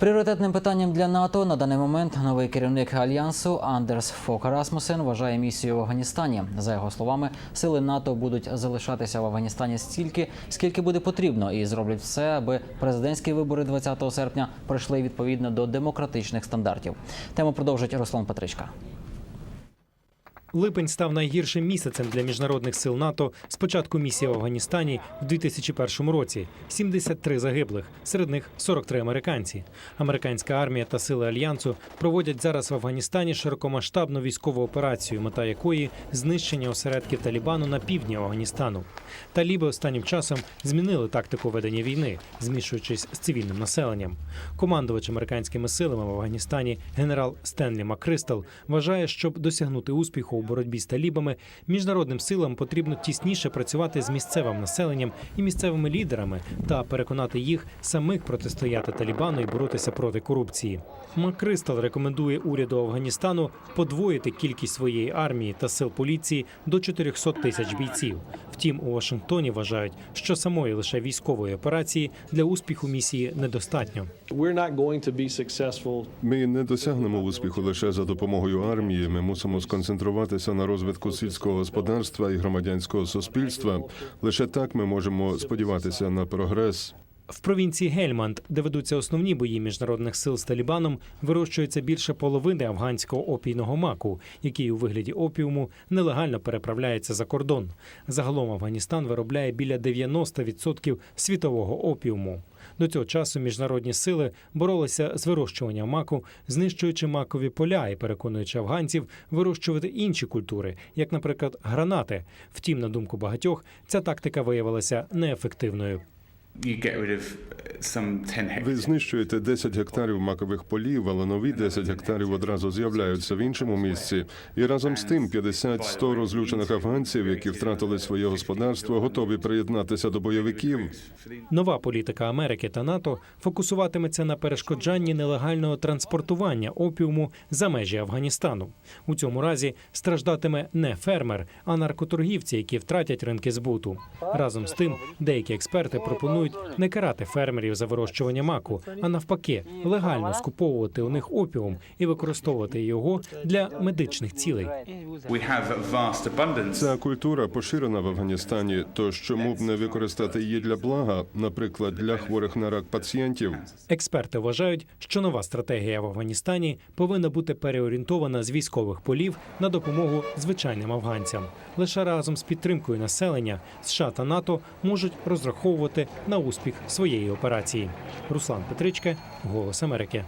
Пріоритетним питанням для НАТО на даний момент новий керівник альянсу Андерс Фок Расмусен вважає місію в Афганістані. За його словами, сили НАТО будуть залишатися в Афганістані стільки, скільки буде потрібно, і зроблять все, аби президентські вибори 20 серпня пройшли відповідно до демократичних стандартів. Тему продовжить Руслан Петричка. Липень став найгіршим місяцем для міжнародних сил НАТО з початку місії в Афганістані в 2001 році. 73 загиблих, серед них 43 американці. Американська армія та сили альянсу проводять зараз в Афганістані широкомасштабну військову операцію, мета якої знищення осередків Талібану на півдні Афганістану. Таліби останнім часом змінили тактику ведення війни, змішуючись з цивільним населенням. Командувач американськими силами в Афганістані генерал Стенлі Маккристал вважає, щоб досягнути успіху у боротьбі з талібами, міжнародним силам потрібно тісніше працювати з місцевим населенням і місцевими лідерами та переконати їх самих протистояти Талібану і боротися проти корупції. Маккристал рекомендує уряду Афганістану подвоїти кількість своєї армії та сил поліції до 400 тисяч бійців. Втім, у Вашингтоні вважають, що самої лише військової операції для успіху місії недостатньо. Ми не досягнемо успіху лише за допомогою армії. Ми мусимо сконцентруватися на розвитку сільського господарства і громадянського суспільства. Лише так ми можемо сподіватися на прогрес. В провінції Гельманд, де ведуться основні бої міжнародних сил з Талібаном, вирощується більше половини афганського опійного маку, який у вигляді опіуму нелегально переправляється за кордон. Загалом Афганістан виробляє біля 90% світового опіуму. До цього часу міжнародні сили боролися з вирощуванням маку, знищуючи макові поля і переконуючи афганців вирощувати інші культури, як, наприклад, гранати. Втім, на думку багатьох, ця тактика виявилася неефективною. you get rid of Ви знищуєте 10 гектарів макових полів, але нові 10 гектарів одразу з'являються в іншому місці. І разом з тим 50-100 розлючених афганців, які втратили своє господарство, готові приєднатися до бойовиків. Нова політика Америки та НАТО фокусуватиметься на перешкоджанні нелегального транспортування опіуму за межі Афганістану. У цьому разі страждатиме не фермер, а наркоторгівці, які втратять ринки збуту. Разом з тим, деякі експерти пропонують не карати фермерів за вирощування маку, а навпаки, легально скуповувати у них опіум і використовувати його для медичних цілей. Ця культура поширена в Афганістані. Тож чому б не використати її для блага, наприклад, для хворих на рак пацієнтів? Експерти вважають, що нова стратегія в Афганістані повинна бути переорієнтована з військових полів на допомогу звичайним афганцям. Лише разом з підтримкою населення США та НАТО можуть розраховувати на успіх своєї операції. Руслан Петричка, Голос Америки.